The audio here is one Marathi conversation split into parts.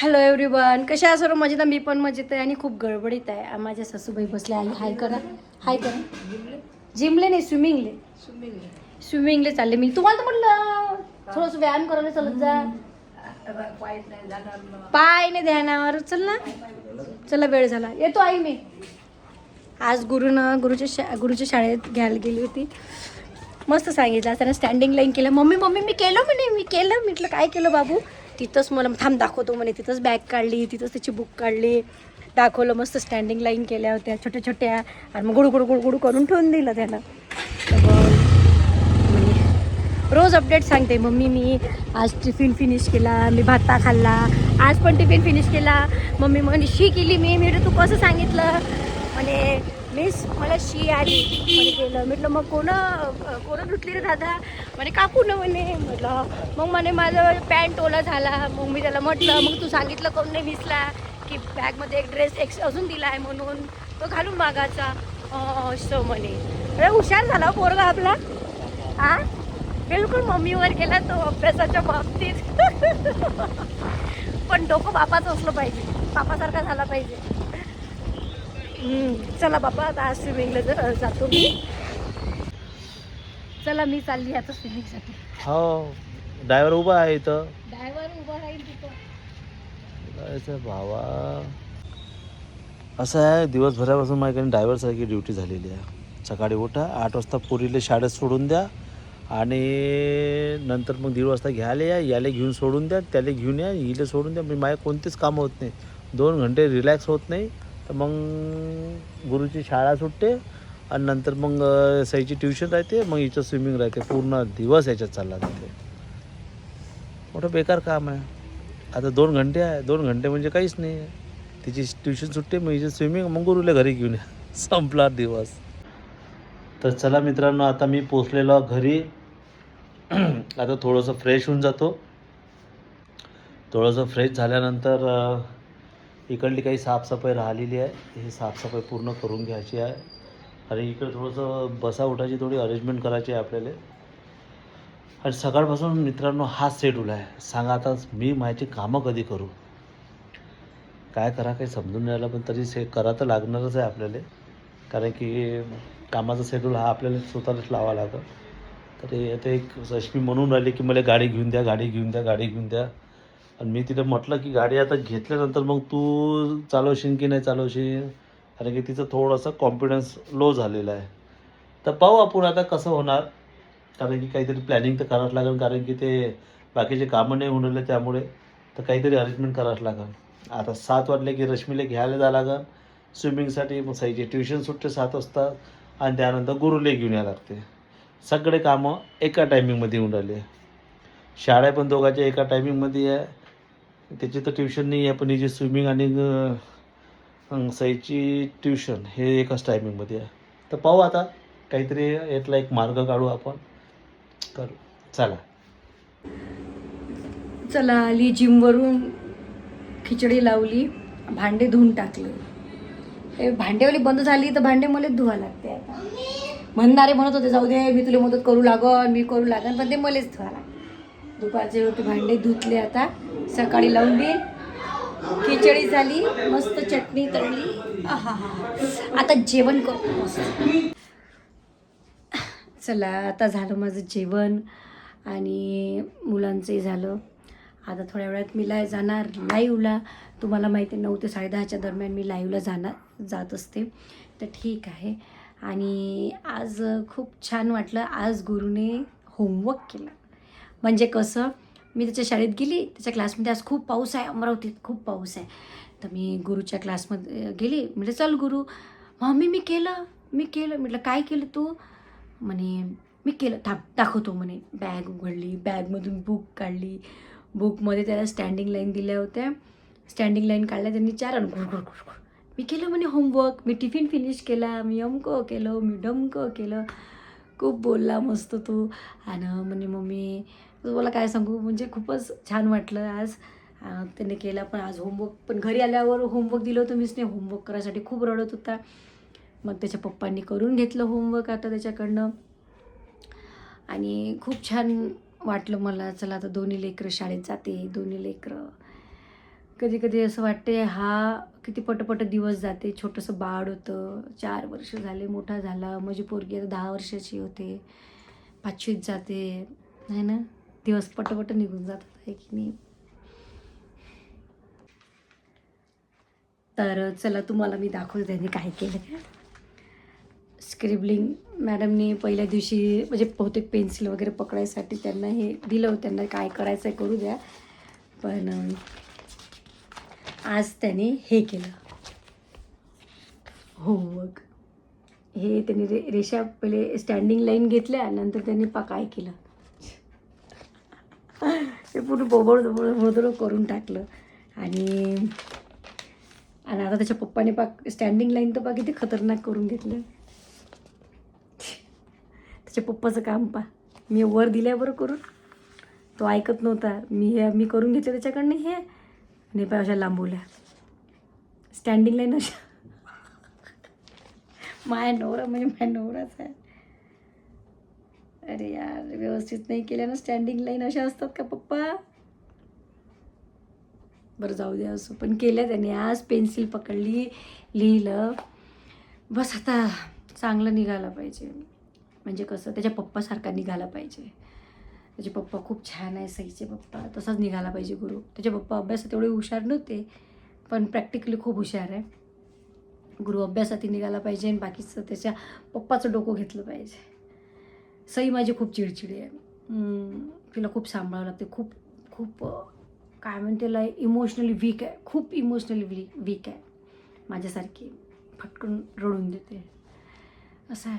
हॅलो एव्हरीवन कशा सर्व मजेत? मी पण मजेत आहे आणि खूप गडबडीत आहे. माझ्या सासूबाई बसले आई हाय करा. हाय करा. जिमले नाही स्विमिंगले. स्विमिंगले चालले. मी तुम्हाला तर म्हटलं थोडंसं व्यायाम करायला चालत जा. पाय नाही ध्यानावर. चल ना. चला वेळ झाला. येतो आई मी. आज गुरुनं गुरुच्या शा गुरुच्या शाळेत घ्यायला गेली होती. मस्त सांगितलं. त्यांना स्टँडिंग लाईन केलं. मम्मी मम्मी मी केलं म्हणे मी केलं. म्हटलं काय केलं बाबू? तिथंच मला थांब दाखवतो म्हणे. तिथंच बॅग काढली तिथंच त्याची बुक काढली. दाखवलं मस्त स्टँडिंग लाईन केल्या होत्या छोट्या छोट्या. आणि मग गुडू गुडू गुडू करून ठेवून दिलं त्यानं. मग रोज अपडेट सांगते. मम्मी मी आज टिफिन फिनिश केला मी भाता खाल्ला. आज पण टिफिन फिनिश केला. मम्मी म्हणे शी केली मी. मी तू कसं सांगितलं? म्हणे मिस मला शी आली. म्हणे केलं म्हटलं मग कोण कोण धुतली रे दादा? म्हणे काकू न म्हणे. म्हटलं मग म्हणे माझं पॅन्ट ओला झाला. मग मी त्याला म्हटलं मग तू सांगितलं कोण नाही मिसला की बॅगमध्ये एक ड्रेस एक्स अजून दिला आहे म्हणून तो घालून मागायचा. असं म्हणे. अरे हुशार झाला हो पोरगा आपला. हा बिलकुल मम्मीवर गेला तो अभ्यासाच्या बाबतीत. पण डोकं बापाचं असलं पाहिजे. बापासारखा झाला पाहिजे. चला बाबा आता आज स्विमिंगला जातो मी. चला मी चालली आता स्विमिंगसाठी हो. ड्रायव्हर उभा आहे इथं. ड्रायव्हर उभा राहील तिथं. भावा. असं आहे दिवसभरापासून माझ्याकडे ड्रायव्हरसारखी ड्युटी झालेली आहे. सकाळी उठा आठ वाजता पोरीला शाळेत सोडून द्या. आणि नंतर मग दीड वाजता घ्यायला या याला घेऊन सोडून द्या त्याला घेऊन या हिला सोडून द्या. मी माझ्या कोणतेच कामं होत नाही. दोन घंटे रिलॅक्स होत नाही. तर मग गुरुची शाळा सुटते आणि नंतर मग सईची ट्युशन राहते मग हिचं स्विमिंग राहते. पूर्ण दिवस याच्यात चालला जाते. मोठं बेकार काम आहे. आता दोन घंटे आहे. दोन घंटे म्हणजे काहीच नाही. आहे तिची ट्युशन सुटते मग हिची स्विमिंग मग गुरुला घरी घेऊन या. संपला दिवस. तर चला मित्रांनो आता मी पोचलेलो घरी. आता थोडंसं फ्रेश होऊन जातो. थोडंसं फ्रेश झाल्यानंतर इकडली काही साफसफाई राहिलेली आहे. ही साफसफाई पूर्ण करून घ्यायची आहे. आणि इकडे थोडंसं बसा उठायची थोडी अरेंजमेंट करायची आहे आपल्याला. आणि सकाळपासून मित्रांनो हाच शेड्यूल आहे. सांगा आता मी माझी कामं कधी करू? काय करा काही समजून नाही आलं पण तरी से करा तर लागणारच आहे आपल्याला. कारण की कामाचा शेड्यूल हा आपल्याला स्वतःलाच लावा लागेल तरी आता एक रश्मी म्हणून राहिली की मला गाडी घेऊन द्या गाडी घेऊन द्या गाडी घेऊन द्या. आणि मी तिथं म्हटलं की गाडी आता घेतल्यानंतर मग तू चालवशील की नाही चालवशील? कारण की तिचं थोडंसं कॉन्फिडन्स लो झालेला आहे. तर पाहू आपण आता कसं होणार. कारण की काहीतरी प्लॅनिंग तर करावंच लागेल. कारण की ते बाकीचे कामं नाही होऊन राहिले त्यामुळे. तर काहीतरी अरेंजमेंट करावंच लागेल. आता सात वाजले की रश्मीला घ्यायला जावं लागेल. स्विमिंगसाठी मग साईची ट्युशन सुटते सात वाजता. आणि त्यानंतर गुरुले घेऊन यावं लागते. सगळे कामं एका टायमिंगमध्ये येऊन राहिले. शाळा पण दोघांच्या एका टायमिंगमध्ये आहे. त्याची तर ट्युशन नाही आहे पण जी स्विमिंग आणि अं, सईची ट्युशन हे एकाच टायमिंगमध्ये आहे. तर पाहू आता काहीतरी यातला एक मार्ग काढू आपण. करू. चला. चला आली जिमवरून खिचडी लावली भांडे धुवून टाकले. हे भांडेवाली बंद झाली तर भांडे मलाच धुवा लागते आता. म्हणणारे म्हणत होते जाऊ दे मी तुला मदत करू लागन मी करू लागन पण ते मलाच धुवा लागते. दुपारचे होते भांडे धुतले आता. सकाळी लावून देईन खिचडी झाली मस्त चटणी तळली. आता जेवण करतो मस्त. चला आता झालं माझं जेवण आणि मुलांचंही झालं. आता थोड्या वेळात मी लाय जाणार लाईव्हला तुम्हाला माहिती आहे नऊ ते साडेदहाच्या दरम्यान मी लाईव्हला जाणार जात असते. तर ठीक आहे. आणि आज खूप छान वाटलं. आज गुरुने होमवर्क केला. म्हणजे कसं मी त्याच्या शाळेत गेली त्याच्या क्लासमध्ये आज खूप पाऊस आहे अमरावतीत खूप पाऊस आहे. तर मी गुरुच्या क्लासमध्ये गेली म्हटलं चल गुरु. मम्मी मी केलं मी केलं. म्हटलं काय केलं तू? म्हणे मी केलं थांब दाखवतो. म्हणे बॅग उघडली बॅगमधून बुक काढली. बुकमध्ये त्याला स्टँडिंग लाईन दिल्या होत्या. स्टँडिंग लाईन काढल्या त्यांनी चार आणि मी केलं म्हणे होमवर्क मी टिफिन फिनिश केला मी अमकं केलं मी डमकं केलं. खूप बोलला मस्त तू. आणि म्हणे मम्मी तुम्हाला काय सांगू? म्हणजे खूपच छान वाटलं आज. त्याने केला पण आज होमवर्क पण घरी आल्यावर होमवर्क दिलं होतं मीच नाही होमवर्क करायसाठी खूप रडत होता. मग त्याच्या पप्पांनी करून घेतलं होमवर्क आता त्याच्याकडनं. आणि खूप छान वाटलं मला. चला आता दोन्ही लेकरं शाळेत जाते. दोन्ही लेकरं. कधी कधी असं वाटते हा किती पटपट दिवस जाते. छोटंसं बाळ होतं. चार वर्ष झाले मोठा झाला. माझी पोरगी आता दहा वर्षाची होते. पाचवीत जाते. आहे ना? दिवस पटपट निघून जातात आहे की नाही. तर चला तुम्हाला मी दाखवते त्यांनी काय केलं काय स्क्रिबलिंग मॅडमनी पहिल्या दिवशी म्हणजे बहुतेक पेन्सिल वगैरे पकडायसाठी त्यांना हे दिलं त्यांना काय करायचं आहे करू द्या. पण आज त्याने हे केलं. होमवर्क हे त्यांनी रे रेषा पहिले स्टँडिंग लाईन घेतल्या नंतर त्यांनी पा काय केलं. ते पूर्ण बोबड बोबड करून टाकलं. आणि आणि आता त्याच्या पप्पाने पाक स्टँडिंग लाईन तर पा किती खतरनाक करून घेतलं. त्याच्या पप्पाचं काम पा. मी वर दिल्याबरोबर करून. तो ऐकत नव्हता. मी हे मी करून घेतलं त्याच्याकडनं हे. आणि पाय अशा लांबवल्या. स्टँडिंग लाईन अशा. माया नवरा म्हणजे माया नवराच आहे. अरे यार व्यवस्थित नाही केल्या ना स्टँडिंग लाईन अशा असतात का पप्पा? बरं जाऊ द्या असं. पण केलं त्याने. आज पेन्सिल पकडली लिहिलं. बस आता चांगलं निघालं पाहिजे. म्हणजे कसं त्याच्या पप्पासारखा निघाला पाहिजे. त्याचे पप्पा खूप छान आहे सईचे पप्पा. तसाच निघाला पाहिजे गुरु. त्याचे पप्पा अभ्यासात एवढे हुशार नव्हते पण प्रॅक्टिकली खूप हुशार आहे. गुरु अभ्यासातही निघाला पाहिजे आणि बाकीचं त्याच्या पप्पाचं डोकं घेतलं पाहिजे. सई माझी खूप चिडचिडी आहे. तिला खूप सांभाळावं लागते. खूप खूप काय म्हणते इमोशनली वीक आहे. खूप इमोशनली वी वीक आहे. माझ्यासारखी फटकन रडून देते. असं आहे.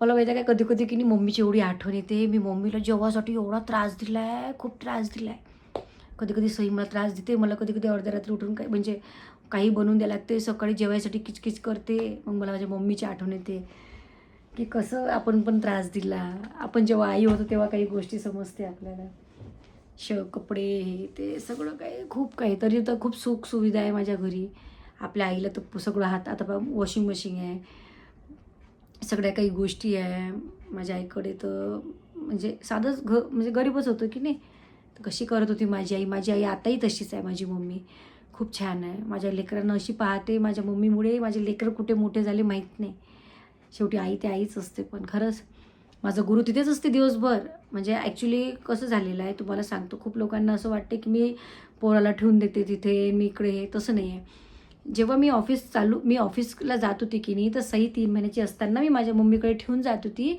मला माहिती आहे काय कधी कधी की नाही मम्मीची एवढी आठवण येते. मी मम्मीला जेव्हासाठी एवढा त्रास दिला आहे खूप त्रास दिला आहे कधी कधी सई मला त्रास देते. मला कधी कधी अर्ध्या रात्री उठून काही म्हणजे काही बनवून द्यायला लागते. सकाळी जेवायसाठी किचकिच करते. मग मला माझ्या मम्मीची आठवण येते. की कसं आपण पण त्रास दिला. आपण जेव्हा आई होतो तेव्हा काही गोष्टी समजते आपल्याला. श कपडे हे ते सगळं काही खूप काही. तरी तर खूप सुख सुविधा आहे माझ्या घरी. आपल्या आईला तर सगळं हात आता वॉशिंग मशीन आहे. सगळ्या काही गोष्टी आहे. माझ्या आईकडे तर म्हणजे साधंच घ म्हणजे गरीबच होतो की नाही. तर कशी करत होती माझी आई? माझी आई आताही तशीच आहे माझी मम्मी. खूप छान आहे. माझ्या लेकरांना अशी पाहते माझ्या मम्मीमुळे माझे लेकरं कुठे मोठे झाले माहीत नाही. शेवटी आई ते आईच असते. पण खरंच माझं गुरु तिथेच असते दिवसभर. म्हणजे ॲक्च्युली कसं झालेलं आहे तुम्हाला सांगतो. खूप लोकांना असं वाटते की मी पोराला ठेवून देते तिथे मी इकडे हे तसं नाही आहे जेव्हा मी ऑफिस चालू मी ऑफिसला जात होती की नाही तर सही तीन महिन्याची असताना मी माझ्या मम्मीकडे ठेवून जात होती.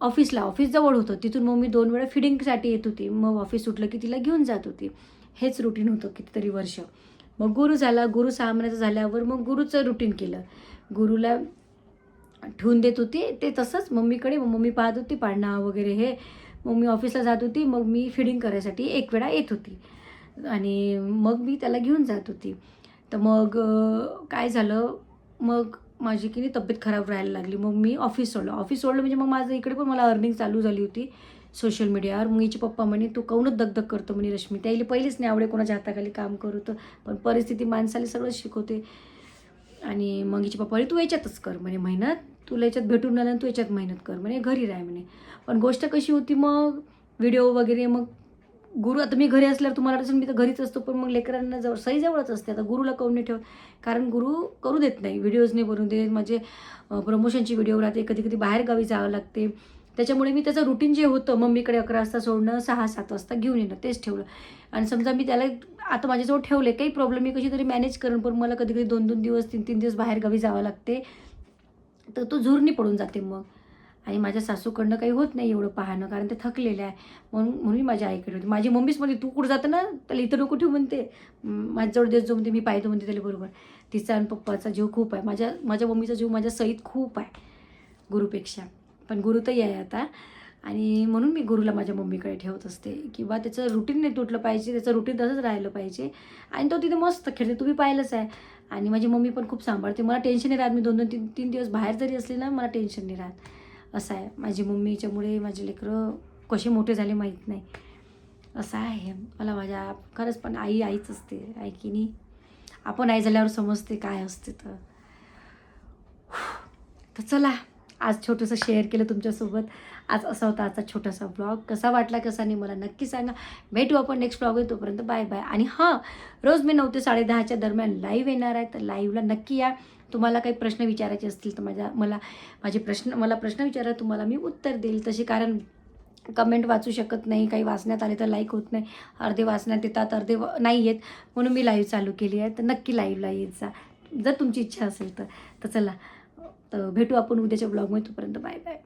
ऑफिसला ऑफिस जवळ होतं. तिथून मग मी दोन वेळा फिडिंगसाठी येत होती. मग ऑफिस सुटलं की तिला घेऊन जात होती. हेच रुटीन होतं कितीतरी वर्ष. मग गुरु झाला. गुरु सहा महिन्याचा झाल्यावर मग गुरुचं रुटीन केलं. गुरुला ठेवून देत होती. ते तसंच मम्मीकडे मग मम्मी पाहत होती पाळणा वगैरे हे. मग मी ऑफिसला जात होती मग मी फिडिंग करायसाठी एक वेळा येत होती. आणि मग मी त्याला घेऊन जात होती. तर मग काय झालं? मग माझी की नाही तब्येत खराब राहायला लागली. मग मी ऑफिस सोडलं. ऑफिस सोडलं म्हणजे मग माझं इकडे पण मला अर्निंग चालू झाली होती सोशल मीडियावर मग हिचे पप्पा म्हणे तू काऊनच दगदग करतो? म्हणे रश्मी. त्याला पहिलेच नाही आवडे कोणाच्या हाताखाली काम करू तर पण परिस्थिती माणसाला सगळं शिकवते. आणि मग हिचे पप्पा तू याच्यातच कर. म्हणे मेहनत? तुला याच्यात भेटून आलं तू याच्यात मेहनत कर. म्हणे घरी राह म्हणे पण गोष्ट कशी होती मग? व्हिडिओ वगैरे मग गुरु आता मी घरी असल्यावर तुम्हाला असून मी तर घरीच असतो पण मग लेकरांना जवळ सही जवळच असते. आता गुरुला काऊन नाही ठेवत. कारण गुरु करू देत नाही. व्हिडिओज नाही बनवू देत. माझे प्रमोशनची व्हिडिओ राहते कधी कधी बाहेर गावी जावं लागते. त्याच्यामुळे मी त्याचं रुटीन जे होतं मम्मीकडे अकरा वाजता सोडणं सहा सात वाजता घेऊन येणं तेच ठेवलं. आणि समजा मी त्याला आता माझ्याजवळ ठेवले काही प्रॉब्लेम मी कशी तरी मॅनेज करून पण मला कधी कधी दोन दोन दिवस तीन तीन दिवस बाहेर गावी जावं लागते. तर तो झुरणी पडून जाते मग. आणि माझ्या सासूकडनं काही होत नाही एवढं पाहणं कारण ते थकलेलं आहे. म्हणून म्हणून मी माझ्या आईकडे होते. माझी मम्मीच म्हणते तू कुठं जातं ना? त्याला इथं नको ठेवू म्हणते. माझ्याजवळ देत जो म्हणते. मी पाहतो म्हणते त्याला बरोबर. तिचा आणि पप्पाचा जीव खूप आहे. माझ्या माझ्या मम्मीचा जीव माझ्या सईत खूप आहे गुरुपेक्षा. पण गुरु तर आहे आता. आणि म्हणून मी गुरुला माझ्या मम्मीकडे ठेवत असते. किंवा त्याचं रुटीन नाही तुटलं पाहिजे त्याचं रुटीन तसंच राहिलं पाहिजे. आणि तो तिथे मस्त खेळते तुम्ही पाहिलंच आहे. आणि माझी मम्मी पण खूप सांभाळते. मला टेन्शन नाही राहत. मी दोन दोन तीन तीन दिवस बाहेर जरी असले ना मला टेन्शन नाही राहत. असं आहे. माझी मम्मीच्यामुळे माझे लेकरं कसे मोठे झाले माहीत नाही. असं आहे. मला माझ्या खरंच पण आई आईच असते. आई की नाही? आपण आई झाल्यावर समजते काय असते तर. तर चला. आज छोटंसं शेअर केलं तुमच्यासोबत. आज असा होता आजचा छोटासा ब्लॉग कसा वाटला कसा नाही मला नक्की सांगा. भेटू आपण नेक्स्ट ब्लॉग तोपर्यंत बाय बाय आणि हां रोज मी नऊ ते साडेदहाच्या दरम्यान लाईव्ह येणार आहे. तर लाईव्हला नक्की या. तुम्हाला काही प्रश्न विचारायचे असतील तर माझ्या मला माझे प्रश्न मला प्रश्न विचारा. तुम्हाला मी उत्तर देईल. तसे कारण कमेंट वाचू शकत नाही. काही वाचण्यात आले तर लाईक होत नाही. अर्धे वाचण्यात येतात अर्धे नाही येत. म्हणून मी लाईव्ह चालू केली आहे. तर नक्की लाईव्हला येत जा. जर तुमची इच्छा असेल तर. तर चला. तर भेटू आपण उद्याच्या ब्लॉगमध्ये. तोपर्यंत बाय बाय.